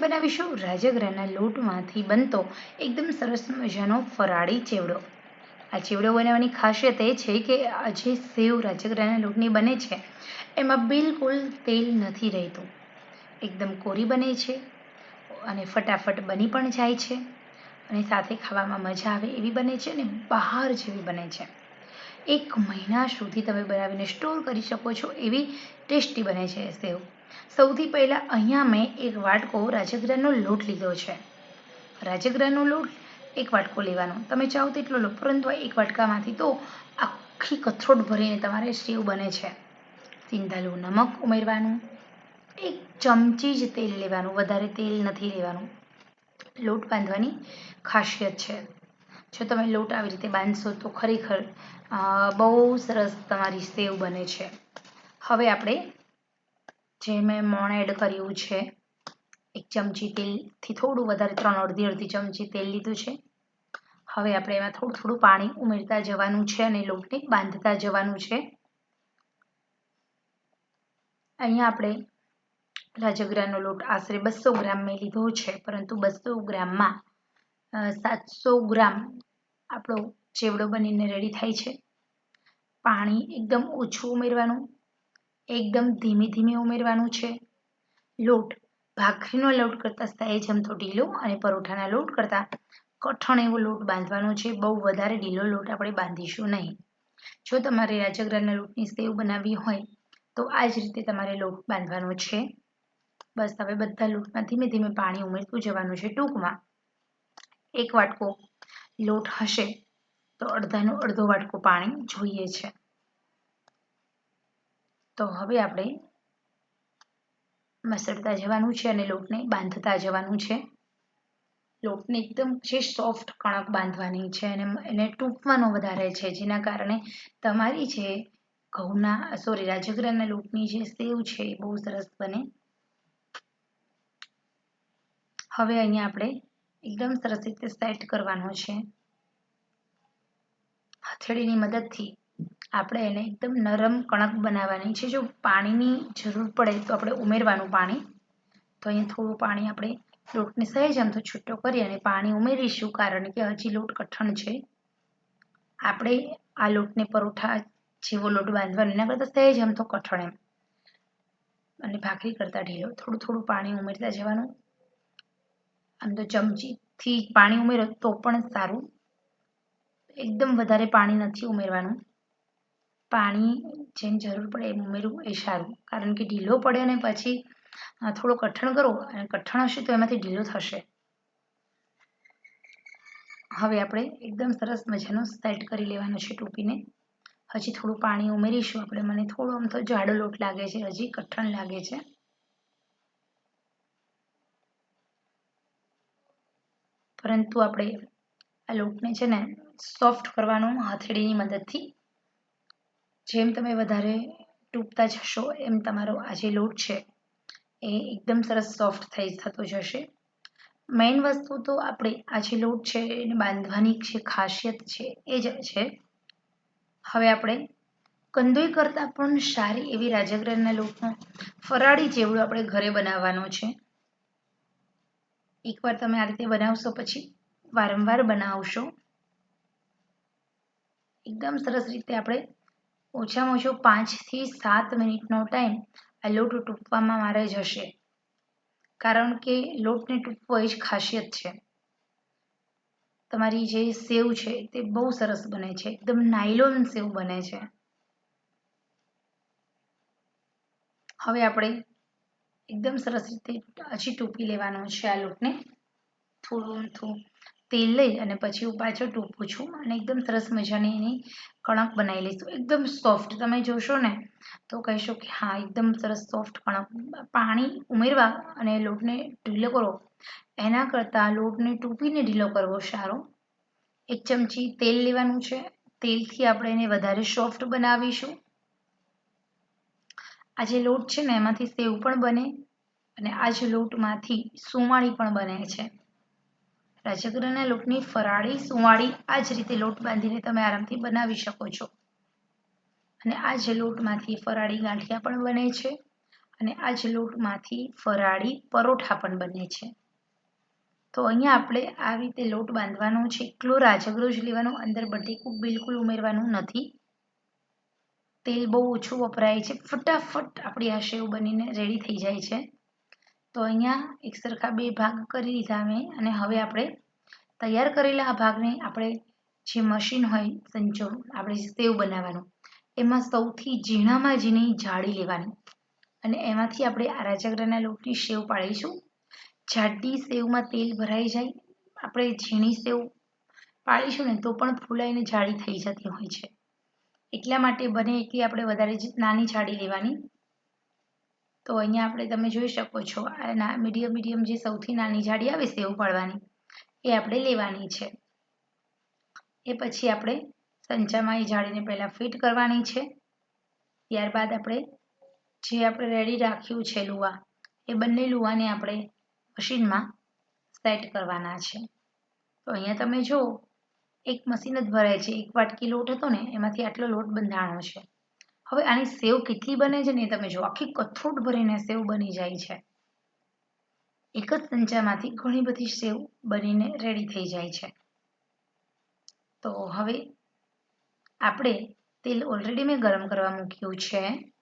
બનાવીશું રાજગરાના લોટમાંથી બનતો એકદમ સરસ મજાનો ફરાળી ચેવડો. આ ચેવડો બનાવવાની ખાસિયત એ છે કે આ જે સેવ રાજગરાના લોટની બને છે, એમાં બિલકુલ તેલ નથી રહેતું. એકદમ કોરી બને છે અને ફટાફટ બની પણ જાય છે અને સાથે ખાવામાં મજા આવે એવી બને છે અને બહાર જેવી બને છે. એક મહિના સુધી તમે બનાવીને સ્ટોર કરી શકો છો એવી ટેસ્ટી બને છે સેવ. સૌથી પહેલાં અહીંયા મેં એક વાટકો રાજગરાનો લોટ લીધો છે. રાજગરાનો લોટ એક વાટકો લેવાનો. તમે ચાહો તેટલો લો, પરંતુ એક વાટકામાંથી તો આખી કથરોટ ભરીને તમારે સેવ બને છે. સિંધાલું નમક ઉમેરવાનું, એક ચમચી જ તેલ લેવાનું, વધારે તેલ નથી લેવાનું. લોટ બાંધવાની ખાસિયત છે. જો તમે લોટ આવી રીતે બાંધશો તો ખરેખર બહુ સરસ તમારી સેવ બને છે. હવે આપણે જે મેં મોણ એડ કર્યું છે, એક ચમચી તેલથી થોડું વધારે, ત્રણ અડધી અડધી ચમચી તેલ લીધું છે. હવે આપણે એમાં થોડું થોડું પાણી ઉમેરતા જવાનું છે અને લોટને બાંધતા જવાનું છે. અહીંયા આપણે રાજગરાનો લોટ આશરે બસો ગ્રામ મેં લીધો છે, પરંતુ બસો ગ્રામમાં સાતસો ગ્રામ આપણો ચેવડો બનીને રેડી થાય છે. પાણી એકદમ ઓછું ઉમેરવાનું એકદમ ધીમે ધીમે ઉમેરવાનું છે. લોટ ભાખરીનો લોટ કરતાં સહેજ અમથો ઢીલો અને પરોઠાના લોટ કરતાં કઠણ એવો લોટ બાંધવાનો છે. બહુ વધારે ઢીલો લોટ આપણે બાંધીશું નહીં. જો તમારે રાજગરાના લોટની સેવ બનાવવી હોય તો આ જ રીતે તમારે લોટ બાંધવાનો છે. બસ હવે બધા લોટમાં ધીમે ધીમે પાણી ઉમેરતું જવાનું છે ટૂંકમાં. એક વાટકો લોટ હશે તો અડધાનો અડધો વાટકો પાણી જોઈએ છે. તો હવે આપણે મસળતા જવાનું છે અને લોટને બાંધતા જવાનું છે. લોટને એકદમ જે સોફ્ટ કણક બાંધવાની છે અને એને ટૂંકવાનો વધારે છે, જેના કારણે તમારી જે ઘઉંના સોરી રાજગરાના લોટની જે સેવ છે એ બહુ સરસ બને. હવે અહીંયા આપણે એકદમ સરસ રીતે સેટ કરવાનો છે. હથેળીની મદદથી આપણે એને એકદમ નરમ કણક બનાવવાની છે. જો પાણીની જરૂર પડે તો આપણે ઉમેરવાનું પાણી. તો અહીંયા થોડું પાણી આપણે લોટને સહેજ આમ તો છૂટો કરી અને પાણી ઉમેરીશું કારણ કે હજી લોટ કઠણ છે. આપણે આ લોટને પરોઠા જેવો લોટ બાંધવાનો, એના કરતાં સહેજ આમ તો કઠણ એમ. અને ભાખરી કરતાં ઢીલો. થોડું થોડું પાણી ઉમેરતા જવાનું. આમ તો ચમચીથી પાણી ઉમેરો તો પણ સારું. એકદમ વધારે પાણી નથી ઉમેરવાનું. પાણી જેમ જરૂર પડે એમ ઉમેરવું એ સારું. કારણ કે ઢીલો પડે અને પછી થોડો કઠણ કરો અને કઠણ હશે તો એમાંથી ઢીલો થશે. હવે આપણે એકદમ સરસ મજાનો સેટ કરી લેવાનો છે ટોપીને. હજી થોડું પાણી ઉમેરીશું. આપણે મને થોડો આમ તો જાડો લોટ લાગે છે, હજી કઠણ લાગે છે. પરંતુ આપણે આ લોટને છે ને સોફ્ટ કરવાનું, હથેળીની મદદથી જેમ તમે વધારે તૂટતા જશો, એમ તમારો આ જે લોટ છે. એ એકદમ સરસ સોફ્ટ થઈ થતો જશે. મેઇન વસ્તુ તો આપણે આ જે લોટ છે, એને બાંધવાની જે ખાસિયત છે, એ જ છે. હવે આપણે કંદોઈ કરતાં પણ સારી એવી રાજગરાના લોટનો ફરાળી જેવડો આપણે ઘરે બનાવવાનો છે. એકવાર તમે આ રીતે બનાવશો પછી વારંવાર બનાવશો. એકદમ સરસ રીતે આપણે ઓછામાં ઓછો પાંચથી સાત મિનિટનો ટાઈમ આ લોટ તૂટવામાં મારે જશે. કારણ કે લોટને તૂટવો એ જ ખાસિયત છે. તમારી જે સેવ છે તે બહુ સરસ બને છે. એકદમ નાયલોન સેવ બને છે. હવે આપણે એકદમ સરસ રીતે હજી ટૂંપી લેવાનો છે આ લોટને. થોડું થોડું તેલ લઈ અને પછી હું પાછો ટોપું છું અને એકદમ સરસ મજાની એની કણક બનાવી લઈશું એકદમ સોફ્ટ તમે જોશો ને, તો કહેશો કે હા, એકદમ સરસ સોફ્ટ કણક. પાણી ઉમેરવા અને લોટને ઢીલો કરો. એના કરતાં લોટને ટૂંપીને ઢીલો કરવો સારો. એક ચમચી તેલ લેવાનું છે. તેલથી આપણે એને વધારે સોફ્ટ બનાવીશું. આ જે લોટ છે ને, એમાંથી સેવ પણ બને અને આ જ લોટમાંથી સુમાળી પણ બને છે. રાજગરાના લોટની ફરાળી, સુવાળી, આ જ રીતે લોટ બાંધીને તમે આરામથી બનાવી શકો છો. અને આ જ લોટમાંથી ફરાળી ગાંઠિયા પણ બને છે અને આ જ લોટમાંથી ફરાળી પરોઠા પણ બને છે. તો અહીંયા આપણે આ રીતે લોટ બાંધવાનો છે. એકલો રાજગરો જ લેવાનો, અંદર બટેકું બિલકુલ ઉમેરવાનું નથી. તેલ બહુ ઓછું વપરાય છે. ફટાફટ આપણી આ સેવ બનીને રેડી થઈ જાય છે. તો અહીંયા એક સરખા બે ભાગ કરી લીધા મેં અને હવે આપણે તૈયાર કરેલા આ ભાગને આપણે જે મશીન હોય સંચો, આપણે સેવ બનાવવાનું. એમાં સૌથી ઝીણામાં ઝીણી જાળી લેવાની. અને એમાંથી આપણે આ રાજગરાના લોટની સેવ પાડીશું. જાડી સેવમાં તેલ ભરાઈ જાય, આપણે ઝીણી સેવ પાડીશું ને તો પણ ફૂલાઈને જાળી થઈ જતી હોય છે. એટલા માટે બને એટલી આપણે વધારે નાની જાળી લેવાની. તો અહીંયા આપણે તમે જોઈ શકો છો, આ મીડિયમ મીડિયમ જે સૌથી નાની જાડી આવે સેવ પાડવાની એ આપણે લેવાની છે. એ પછી આપણે સંચામાં એ જાળીને પહેલાં ફિટ કરવાની છે. ત્યારબાદ આપણે જે આપણે રેડી રાખ્યું છે લુવા, એ બંને લુવાને આપણે મશીનમાં સેટ કરવાના છે. તો અહીંયા તમે જુઓ, એક મશીન જ ભરાય છે, એક વાટકી લોટ હતો ને, એમાંથી આટલો લોટ બંધાણો છે. હવે આની સેવ કેટલી બને છે ને તમે જો આખી કથોટ ભરીને સેવ બની જાય છે. એક જ સંચામાંથી ઘણી બધી સેવ બનીને રેડી થઈ જાય છે. તો હવે આપણે તેલ ઓલરેડી મેં ગરમ કરવા મૂક્યું છે.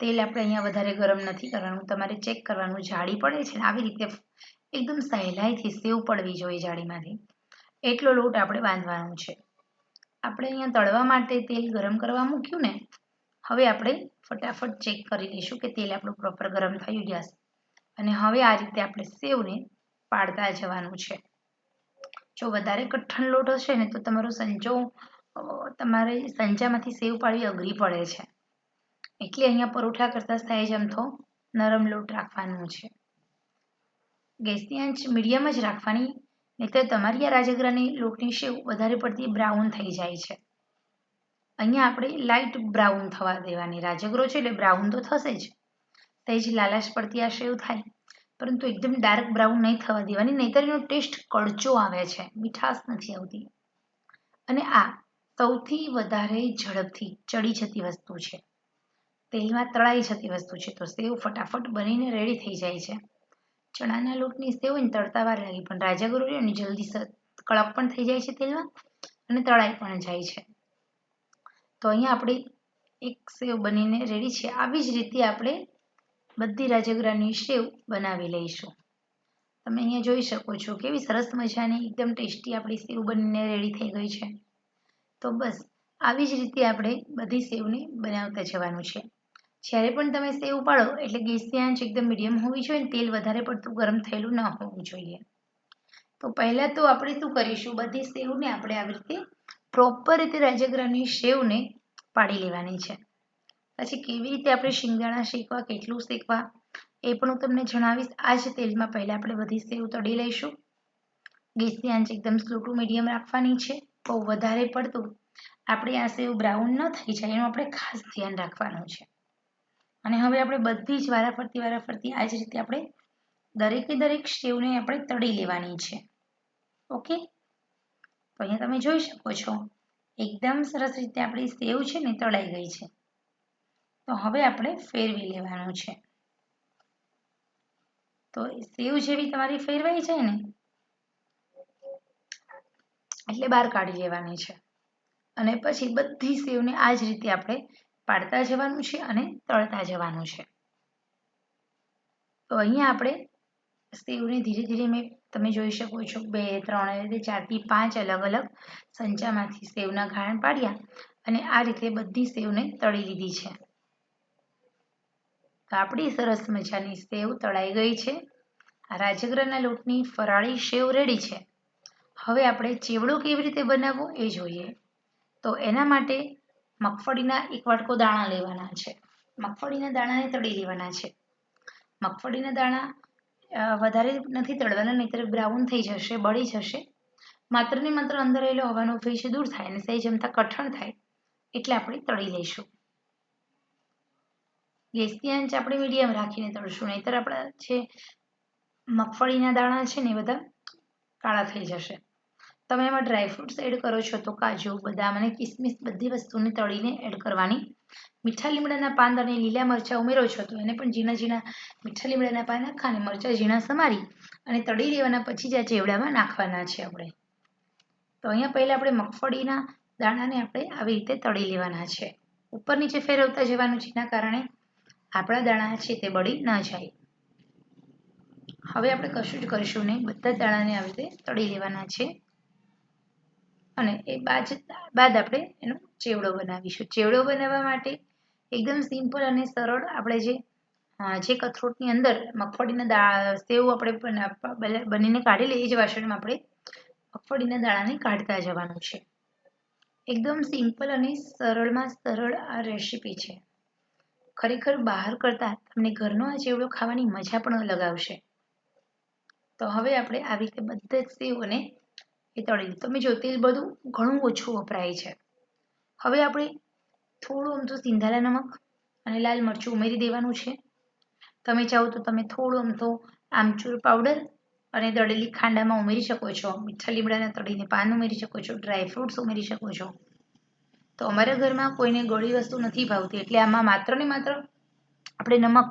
તેલ આપણે અહીંયા વધારે ગરમ નથી કરવાનું. તમારે ચેક કરવાનું. જાળી પડે છે આવી રીતે એકદમ સહેલાઈથી સેવ પડવી જોઈએ જાળીમાંથી. એટલો લોટ આપણે બાંધવાનો છે. આપણે અહીંયા તળવા માટે તેલ ગરમ કરવા મૂક્યું ને હવે આપણે ફટાફટ ચેક કરી લઈશું કે તેલ આપણું પ્રોપર ગરમ થયું ગેસ અને હવે આ રીતે આપણે સેવને પાડતા જવાનું છે. જો વધારે કઠણ લોટ હશે ને તો તમારો સંજો તમારે સંજામાંથી સેવ પાડવી અઘરી પડે છે. એટલે અહીંયા પરોઠા કરતાં સહેજ તો નરમ લોટ રાખવાનો છે. ગેસની આંચ મીડિયમ જ રાખવાની, નહીતર તમારી આ રાજગરાની લોટની સેવ વધારે પડતી બ્રાઉન થઈ જાય છે. અહીંયા આપણે લાઇટ બ્રાઉન થવા દેવાની. રાજગરો છે એટલે બ્રાઉન તો થશે જ. તે જ લાલાશ પડતી આ સેવ થાય. પરંતુ એકદમ ડાર્ક બ્રાઉન નહીં થવા દેવાની, નહીતર એનો ટેસ્ટ કડચો આવે છે. મીઠાશ નથી આવતી. અને આ સૌથી વધારે ઝડપથી ચડી જતી વસ્તુ છે. તેલમાં તળાઈ જતી વસ્તુ છે. તો સેવ ફટાફટ બનીને રેડી થઈ જાય છે. ચણાના લોટની સેવ તળતા વાર લાગી. પણ રાજાગરો એની જલ્દી કડક પણ થઈ જાય છે તેલમાં અને તળાઈ પણ જાય છે. તો અહીંયા આપણી એક સેવ બનીને રેડી છે. આવી જ રીતે આપણે બધી રાજગરાની સેવ બનાવી લઈશું. તમે અહીંયા જોઈ શકો છો કેવી સરસ મજાની, એકદમ ટેસ્ટી આપણી સેવ બનીને રેડી થઈ ગઈ છે. તો બસ, આવી જ રીતે આપણે બધી સેવને બનાવતા જવાનું છે. જ્યારે પણ તમે સેવ પાડો એટલે ગેસની આંચ એકદમ મીડિયમ હોવી જોઈએ અને તેલ વધારે પડતું ગરમ થયેલું ન હોવું જોઈએ. તો પહેલાં તો આપણે શું કરીશું, બધી સેવને આપણે આવી રીતે પ્રોપર રીતે રાજગરાની સેવને પાડી લેવાની છે. પછી કેવી રીતે આપણે શિંગદાણા શેકવા, કેટલું શેકવા, એ પણ હું તમને જણાવીશ. આ જ તેલમાં પહેલાં આપણે બધી સેવ તળી લઈશું. ગેસની આંચ એકદમ સ્લો ટુ મીડિયમ રાખવાની છે. બહુ વધારે પડતું આપણે આ સેવ બ્રાઉન ન થઈ જાય એનું આપણે ખાસ ધ્યાન રાખવાનું છે. અને હવે આપણે બધી જ વારાફરતી વારાફરતી આ જ રીતે આપણે દરેકે દરેક સેવને આપણે તળી લેવાની છે. ઓકે? તો અહીંયા તમે જોઈ શકો છો, એકદમ સરસ રીતે આપણી સેવ છે ને તળાઈ ગઈ છે. તો હવે આપણે ફેરવી લેવાનું છે. તો સેવ જેવી તમારી ફેરવાઈ જાય ને, એટલે બહાર કાઢી લેવાની છે. અને પછી બધી સેવને આ જ રીતે આપણે પાડતા જવાનું છે અને તળતા જવાનું છે. તો અહીંયા આપણે સેવને ધીરે ધીરે મેં, તમે જોઈ શકો છો, બે, ત્રણ રીતે ચારથી પાંચ અલગ અલગ સંચામાંથી સેવના ઘાણ પાડ્યા અને આ રીતે બધી સેવને તળી લીધી છે. તો આપણી સરસ મજાની સેવ તળાઈ ગઈ છે. આ લોટની ફરાળી સેવ રેડી છે. હવે આપણે ચેવડો કેવી રીતે બનાવવો એ જોઈએ. તો એના માટે મગફળીના એક વાટકો દાણા લેવાના છે. મગફળીના દાણાને તળી લેવાના છે. મગફળીના દાણા વધારે નથી તળવાના, નહીતર બ્રાઉન થઈ જશે, બળી જશે. માત્ર ને માત્ર અંદર રહેલો હવાનો ફેશ દૂર થાય અને સહેજ જમતા કઠણ થાય એટલે આપણે તળી લઈશું. ગેસની આંચ આપણે મીડિયમ રાખીને તળશું, નહીતર આપણા જે મગફળીના દાણા છે ને એ બધા કાળા થઈ જશે. તમે એમાં ડ્રાયફ્રૂટ્સ એડ કરો છો તો કાજુ, બદામ અને કિસમિસ બધી વસ્તુને તળીને એડ કરવાની મીઠા લીમડાના પાન અને લીલા મરચાં ઉમેરો છો તો એને પણ ઝીણા ઝીણા મીઠા લીમડાના પાન નાખા અને ઝીણા સમારી અને તળી દેવાના પછી જ આ ચેવડામાં નાખવાના છે આપણે. તો અહીંયા પહેલાં આપણે મગફળીના દાણાને આપણે આવી રીતે તળી લેવાના છે. ઉપર નીચે ફેરવતા જવાનું જેના કારણે આપણા દાણા છે તે બળી ન જાય. હવે આપણે કશું જ કરીશું નહીં. બધા દાણાને આવી રીતે તળી લેવાના છે. અને એ બાજ, બાદ આપણે એનો ચેવડો બનાવીશું. ચેવડો બનાવવા માટે એકદમ સિમ્પલ અને સરળ આપણે જે જે કથરોટની અંદર મગફળીના દા, સેવ આપણે બનીને કાઢી એ જ વાસણમાં આપણે મગફળીના દાણાને કાઢતા જવાનું છે. એકદમ સિમ્પલ અને સરળમાં સરળ આ રેસીપી છે. ખરેખર બહાર કરતાં તમને ઘરનો આ ચેવડો ખાવાની મજા પણ અલગ આવશે તો હવે આપણે આવી રીતે બધા જ સેવ અને એ તળી તમે જો તેલ બધું ઘણું ઓછું વપરાય છે. હવે આપણે થોડું અમથું સિંધાલા નમક અને લાલ મરચું ઉમેરી દેવાનું છે. તમે ચાહો તો તમે થોડું અમથો આમચૂર પાવડર અને દળેલી ખાંડામાં ઉમેરી શકો છો. મીઠા લીમડાના તળીને પાન ઉમેરી શકો છો. ડ્રાયફ્રૂટ્સ ઉમેરી શકો છો. તો અમારા ઘરમાં કોઈને ગળી વસ્તુ નથી ભાવતી. એટલે આમાં માત્ર ને માત્ર આપણે નમક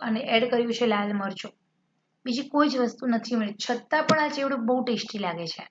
અને એડ કર્યું છે લાલ મરચું. બીજી કોઈ જ વસ્તુ નથી ઉમેરી છતાં પણ આ ચેવડું બહુ ટેસ્ટી લાગે છે.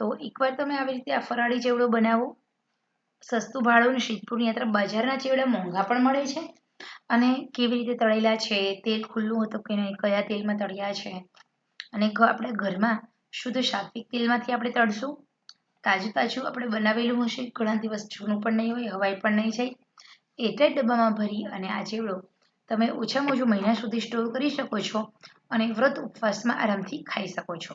તો એકવાર તમે આવી રીતે આ ફરાળી ચેવડો બનાવો. સસ્તું ભાડું અને શીતપુરની યાત્રા બજારના ચેવડા મોંઘા પણ મળે છે. અને કેવી રીતે તળેલા છે, તેલ ખુલ્લું હતું કે નહીં કયા તેલમાં તળ્યા છે. અને આપણે ઘરમાં શુદ્ધ સાત્વિક તેલમાંથી આપણે તળશું. તાજું તાજું આપણે બનાવેલું હશે, ઘણા દિવસ જૂનું પણ નહીં હોય, હવાઈ પણ નહીં જાય. એટલે ડબ્બામાં ભરી અને આ ચેવડો તમે ઓછામાં ઓછું મહિના સુધી સ્ટોર કરી શકો છો અને વ્રત ઉપવાસમાં આરામથી ખાઈ શકો છો.